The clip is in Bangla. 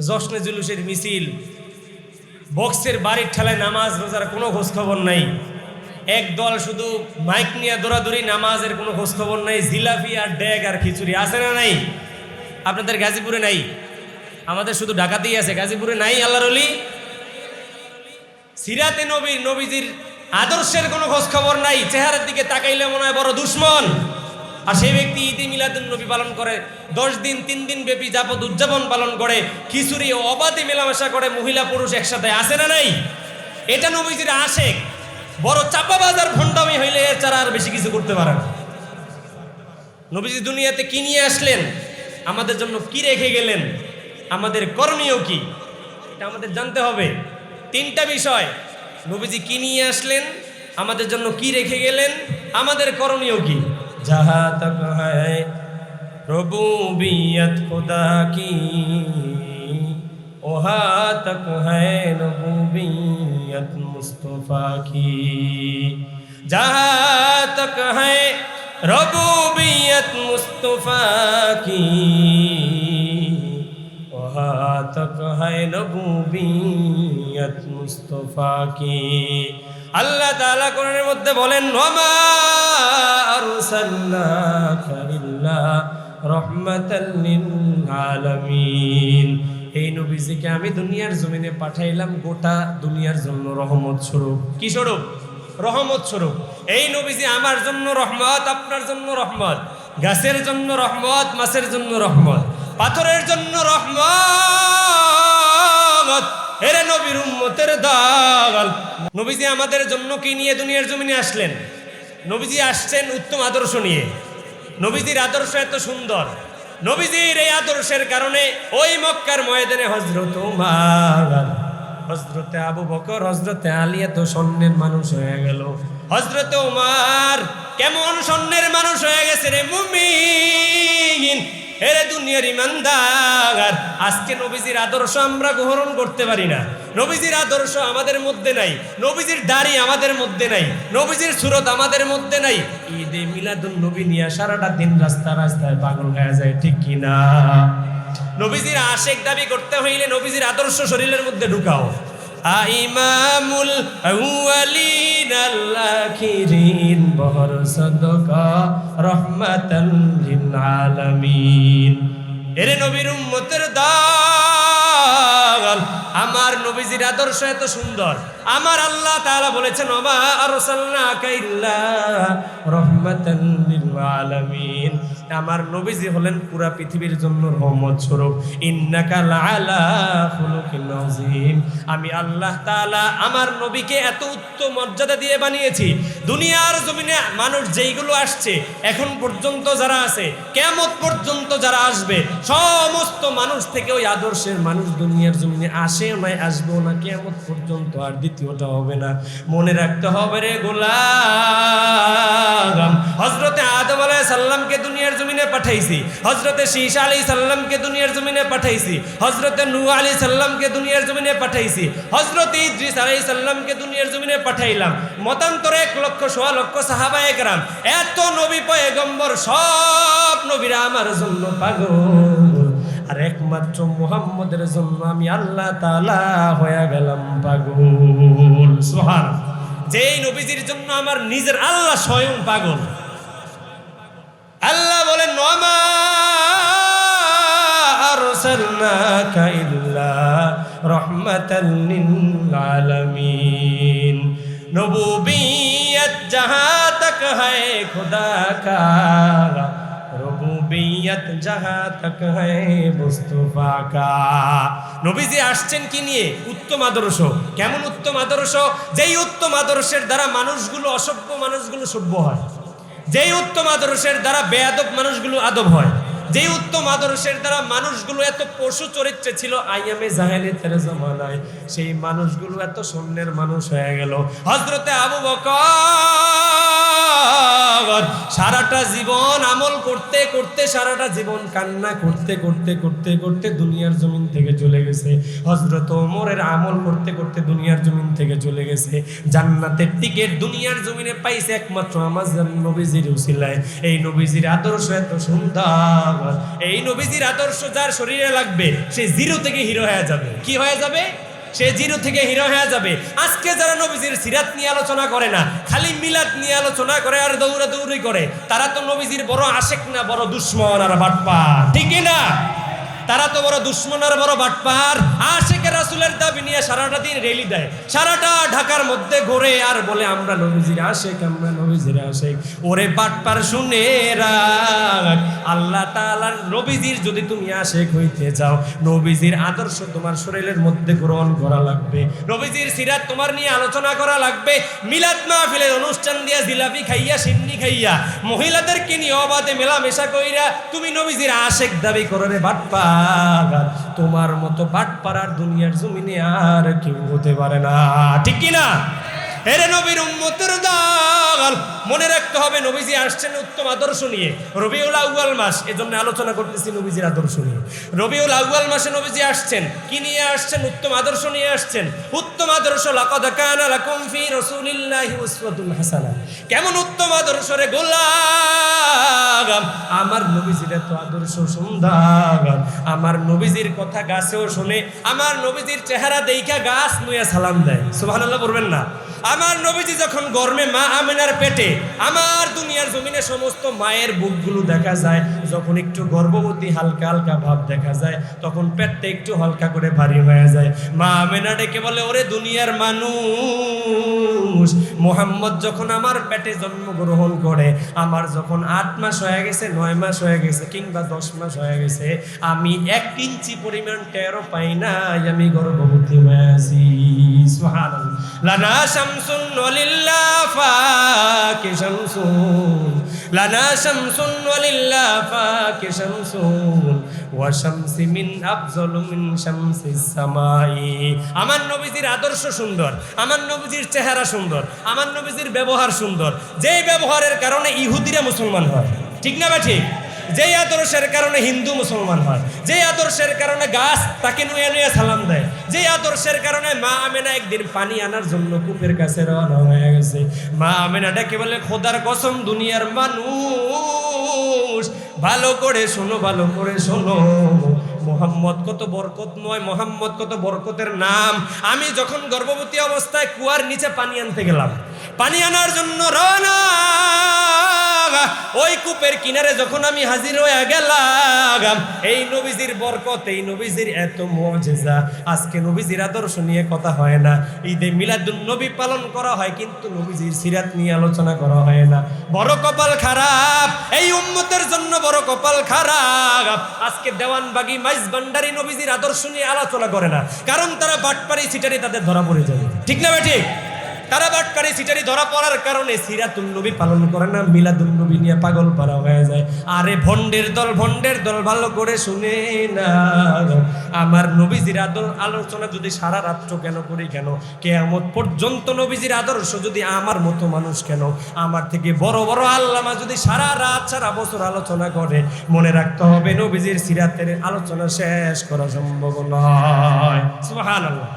জশ্নে জুলুসের মিছিল। বক্সের বাড়ির ঠেলায় নামাজ, রোজার কোনো খোঁজ খবর নাই। এক দল শুধু মাইক নিয়ে দৌড়াদৌড়ি, নামাজের কোনো খোঁজ খবর নাই। জিলাপি আর ড্যাগ আর খিচুড়ি আছে না নাই? আপনাদের গাজীপুরে নাই? আমাদের শুধু ঢাকাতেই আছে। গাজীপুরে নাই আল্লাহর অলি সিরাতে নবী, নবীজির আদর্শের কোনো খোঁজ খবর নাই। চেহারার দিকে তাকাইলে মনে হয় বড় দুশ্মন। আর সেই ব্যক্তি ঈদে মিলাদুন নবী পালন করে, দশ দিন, তিন দিন ব্যাপী যাবত উদযাপন পালন করে, খিচুড়ি অবাধে মেলামেশা করে মহিলা পুরুষ একসাথে আসে না নাই? এটা নবীজির আশেক। বড় চাপা বাজার ভণ্ডামি হইলে এর ছাড়া আর বেশি কিছু করতে পারে নবীজি দুনিয়াতে কি নিয়ে আসলেন? আমাদের জন্য কি রেখে গেলেন? আমাদের করণীয় কি? এটা আমাদের জানতে হবে। তিনটা বিষয়। নবীজি কি নিয়ে আসলেন? আমাদের জন্য কি রেখে গেলেন? আমাদের করণীয় কি? যাহা তক হ্যায় রবুবিয়ত খুদা কি ওহা তক হ্যায় রবুবিয়ত মুস্তফা কি जहाँ तक है रबूबियत मुस्तफ़ा की वहाँ तक है रबूबियत मुस्तफ़ा की আল্লাহ তাআলা কোরআনের মধ্যে বলেন ওমা ইল্লা রাহমাতাল লিল আলামিন এই নবীজিকে আমি দুনিয়ার জমিনে পাঠাইলাম, গোটা দুনিয়ার জন্য রহমত স্বরূপ। কি স্বরূপ? রহমত স্বরূপ। এই নবীজি আমার জন্য রহমত, আপনার জন্য রহমত, গাছের জন্য রহমত, মাছের জন্য রহমত, পাথরের জন্য রহমত, এরে নবীর উম্মতের দল নবীজি আমাদের জন্য কি নিয়ে দুনিয়ার জমিনে আসলেন? নবীজি আসছেন উত্তম আদর্শ নিয়ে। নবীজির আদর্শ এত সুন্দর। নবীজির এই আদর্শের কারণে ওই মক্কার ময়দানে হজরত হজরতে আবু বকর হজরতে আলী এত স্বর্ণের মানুষ হয়ে গেল। হজরত উমার কেমন স্বর্ণের মানুষ হয়ে গেছে রে মুমিন। এরে দুনিয়ার ইমানদার। আজকে নবীজির আদর্শ আমরা গ্রহণ করতে পারি না। নবীজির আদর্শ আমাদের মধ্যে নাই। নবীজির দাড়ি আমাদের মধ্যে নাই। নবীজির সুরত আমাদের মধ্যে নাই। ঈদে মিলাদুন নবী নিয়ে সারাটা দিন রাস্তা রাস্তায় পাগল হয়ে যায়, ঠিক কিনা নবীজির আশেক দাবি করতে হইলে নবীজির আদর্শ শরীরের মধ্যে ঢুকাও। আইমামুল আউয়ালিন আল-আখিরিন বহর সদকা রহমাতাল এরে নবীর উম্মতের দল আমার নবীজির আদর্শ এত সুন্দর। আমার আল্লাহ তাআলা বলেছেন, ওমা আরসালনাকা ইল্লা রাহমাতাল লিল আলামিন। আমার নবীজি হলেন পুরা পৃথিবীর জন্য রহমত স্বরূপ। ইন্নাকা লাআলা খুলুকিন আযীম। আমি আল্লাহ তাআলা আমার নবীকে এত উত্তম মর্যাদা দিয়ে বানিয়েছি দুনিয়ার জমিনে মানুষ যেইগুলো আসছে, এখন পর্যন্ত যারা আছে কেমত পর্যন্ত যারা আসবে, সমস্ত মানুষ থেকে ওই আদর্শের মানুষ দুনিয়ার জমিনে আসে নয় আসবেও না কেমত পর্যন্ত আর দ্বিতীয়টা হবে না। মনে রাখতে হবে রে গোলাম হজরতে আদম আলাই সাল্লামকে দুনিয়ার জমিনে পাঠাইছি হজরতে শীশা আলী সাল্লামকে দুনিয়ার জমিনে পাঠাইছি হজরতে নু আলী সাল্লামকে দুনিয়ার জমিনে পাঠাইছি হজরতে ইদ্রিস আলাই সাল্লামকে দুনিয়ার জমিনে পাঠাইলাম। মতান্তরে এক লক্ষ সোয়া লক্ষ সাহাবা একরাম। এত নবী পয়গম্বর, সব নবীরা আমার জন্য পাগল। আর একমাত্র মুহাম্মদের জন্য আমি আল্লাহ তাআলা হয়ে গেলাম পাগল। সোহান যেই নবীজির জন্য আমার নিজের আল্লাহ স্বয়ং পাগল। আল্লাহ বলেন নমা আলামিন। নবুবিয়ত जहां तक है खुदा का রবুবিয়ত जहां तक है মুস্তাফা কা নবীজি আসছেন কি নিয়ে উত্তম আদর্শ কেমন উত্তম আদর্শ যেই উত্তম আদর্শের দ্বারা মানুষগুলো অসভ্য মানুষগুলো সভ্য হয় যেই উত্তম আদর্শের দ্বারা বেয়াদব মানুষগুলো আদব হয় যেই উত্তম আদর্শের দ্বারা মানুষগুলো এত পশু চরিত্রে ছিল আইয়ামে তেরে জমানায়। সেই মানুষগুলো এত সৈন্যের মানুষ হয়ে গেল। হজরতে আবু বকর সারাটা জীবন আমল করতে করতে, সারাটা জীবন কান্না করতে করতে করতে করতে দুনিয়ার জমিন থেকে চলে গেছে। হজরত ওমরের আমল করতে করতে দুনিয়ার জমিন থেকে চলে গেছে। জান্নাতের টিকিট দুনিয়ার জমিনে পাইছে একমাত্র আমার নবীজির উসিলায়। এই নবীজির আদর্শ এত সুন্দর। এই নবীজির আদর্শ যার শরীরে লাগবে, সে জিরো থেকে হিরো হয়ে যাবে। কি হয়ে যাবে? সে জিরো থেকে হিরো হয়ে যাবে। আজকে যারা নবীজির সিরাত নিয়ে আলোচনা করে না, খালি মিলাদ নিয়ে আলোচনা করে আর দৌড়া দৌড়ি করে, তারা তো নবীজির বড় আশেক না, বড় দুশ্মন আর বাটপা ঠিকই না? তারা তো বড় দুশ্মন আর বড় বাটপার। আশেকের রাসুলের দাবি নিয়ে সারাটা দিন রেলি দেয়। সারাটা ঢাকার মধ্যে ঘোরে আর বলে, আমরা নবীজির আশেক আমরা নবীজির আশেক ওরে বাটপার, শুনে রাখ। আল্লাহ তাআলার নবীজির যদি তুমি আশেক হইতে যাও, নবীজির আদর্শ তোমার শরীরের মধ্যে গ্রহণ করা লাগবে। নবীজির সিরাত তোমার নিয়ে আলোচনা করা লাগবে। মিলাদ মাহফিলের অনুষ্ঠান দিয়া জিলাপি খাইয়া, সিন্নি খাইয়া, মহিলাদেরকে নিয়ে অবাধে মেলামেশা কইরা তুমি নবীজির আশেক দাবি করো রে বাটপার। তোমার মতো বাটপাড়ার দুনিয়ার জমিনে আর কেউ হতে পারে না। ঠিক কি না এরে নবীর উম্মতের দল মনে রাখতে হবে নবীজি আসছেন উত্তম আদর্শ নিয়ে। রবিউল আউয়াল মাস, এজন্য আলোচনা করতেছি নবীজির আদর্শ নিয়ে। রবিউল আউয়াল মাসে নবীজি আসছেন, কি নিয়ে আসছেন? উত্তম আদর্শ নিয়ে আসছেন। উত্তম আদর্শ, লাকাদ কানা লাকুম ফি রাসূলিল্লাহি উসওয়াতুন হাসানা। কেমন উত্তম আদর্শ রে গোলাম? আমার নবীজির এত আদর্শ সুন্দর আমার নবীজির কথা গাছেও শুনে, আমার নবীজির চেহারা দেইখা গাছ নুয়ে সালাম দেয়। সুবহানাল্লাহ বলবেন না। আমার নবীজি যখন গরমে মা আমেনার পেটে আমার দুনিয়ার জমিনে সমস্ত মায়ের বুকগুলো দেখা যায়, যখন একটু গর্ভবতী হালকা হালকা ভাব দেখা যায়, তখন পেটটা একটু হালকা করে ভারী হয়ে যায়। মা আমেনা ডেকে বলে, ওরে দুনিয়ার মানুষ, মোহাম্মদ যখন আমার পেটে জন্মগ্রহণ করে, আমার যখন আট মাস হয়ে গেছে, নয় মাস হয়ে গেছে কিংবা দশ মাস হয়ে গেছে, আমি এক ইঞ্চি পরিমাণ টেরো পাই নাই, আমি গর্ভবতী হয়ে আছি। সোহান লানা শামসুন ফা কে শামসুন। আমার নবীজির আদর্শ সুন্দর, আমার নবীজির চেহারা সুন্দর, আমার নবীজির ব্যবহার সুন্দর। যেই ব্যবহারের কারণে ইহুদিরা মুসলমান হয়। ঠিক না বা ঠিক? যেই আদর্শের কারণে হিন্দু মুসলমান হয় যেই আদর্শের কারণে গাছ তাকে নুয়ে নুয়ে সালাম দেয় যেই আদর্শের কারণে মা আমেনা একদিন পানি আনার জন্য কূপের কাছে রওনা হয়ে গেছে। মা আমেনা ডেকে বলে, খোদার কসম, দুনিয়ার মানুষ, ভালো করে শোনো, ভালো করে শোনো। মোহাম্মদ কত বরকতময়, মোহাম্মদ কত বরকতের নাম। আমি যখন গর্ভবতী অবস্থায় কুয়ার নিচে পানি আনতে গেলাম, পানি আনার জন্য রওনা ওই কূপের কিনারে যখন আমি হাজির হয়ে গেলাম, এই নবীজির বরকত, এই নবীজির এত মজেজা। আজকে নবীজির আদর্শ নিয়ে কথা হয় না। ঈদে মিলাদুন নবী পালন করা হয়, কিন্তু নবীজির সিরাত নিয়ে আলোচনা করা হয় না। বড় কপাল খারাপ, এই উম্মতের জন্য বড় কপাল খারাপ। আজকে দেওয়ানবাগি মাইজ ভান্ডারি নবীজির আদর্শ নিয়ে আলোচনা করে না, কারণ তারা বাটপারি সিটারি তাদের ধরা পড়ে যাবে। ঠিক না ভাই ঠিক? তারা বাটপারি সিটারি ধরা পড়ার কারণে সিরাতুল নবী পালন করে না মিলাদুল নবী নিয়ে পাগল পারা হয়ে যায়। আরে ভন্ডের দল ভন্ডের দল ভালো করে শুনে না আমার নবীজির আদর আলোচনা যদি সারা রাত্র কেন করি কেন? কেয়ামত পর্যন্ত নবীজির আদর্শ যদি আমার মতো মানুষ কেন? আমার থেকে বড় বড় আল্লামা যদি সারা রাত, সারা বছর আলোচনা করে, মনে রাখতে হবে নবীজির সিরাতের আলোচনা শেষ করা সম্ভব নয়। সুবহানাল্লাহ।